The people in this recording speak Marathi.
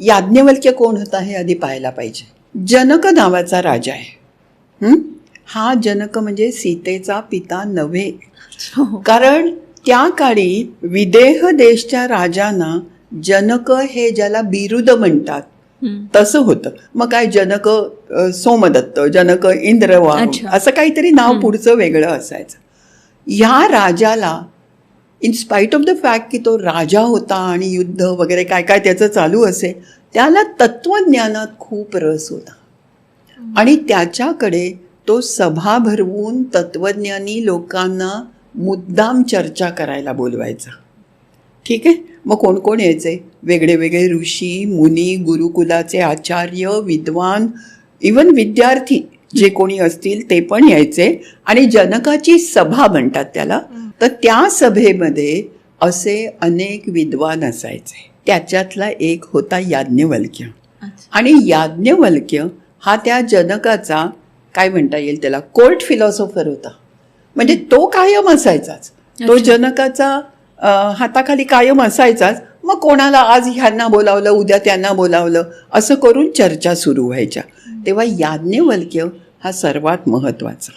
याज्ञवल्क्य कोण होता हे आधी पाहायला पाहिजे. जनक नावाचा राजा आहे. हं? हा जनक म्हणजे सीतेचा पिता नव्हे. कारण त्या काळी विदेह देशच्या राजांना जनक हे ज्याला बिरुद म्हणतात. तसं होतं. मग काय जनक सोमदत्त जनक इंद्रवा. असं काहीतरी नाव पुढचं वेगळं असायचं. ह्या राजाला in spite of the fact की तो राजा होता आणि युद्ध वगैरे काय काय त्याचं चालू असे त्याला तत्वज्ञानात खूप रस होता. आणि त्याच्याकडे तो सभा भरवून तत्वज्ञानी लोकांना मुद्दाम चर्चा करायला बोलवायचा. ठीक आहे? मग कोण कोण यायचे? वेगळे वेगळे ऋषी मुनी गुरुकुलाचे आचार्य विद्वान इवन विद्यार्थी जे कोणी असतील ते पण यायचे. आणि जनकाची सभा म्हणतात त्याला. तर त्या सभेमध्ये असे अनेक विद्वान असायचे. त्याच्यातला एक होता याज्ञवल्क्य. आणि याज्ञवल्क्य हा त्या जनकाचा काय म्हणता येईल त्याला कोर्ट फिलॉसॉफर होता. म्हणजे तो कायम असायचाच. तो. जनकाचा हाताखाली कायम असायचाच. मग कोणाला आज ह्यांना बोलावलं उद्या त्यांना बोलावलं असं करून चर्चा सुरू व्हायच्या. तेव्हा याज्ञवल्क्य हा सर्वात महत्त्वाचा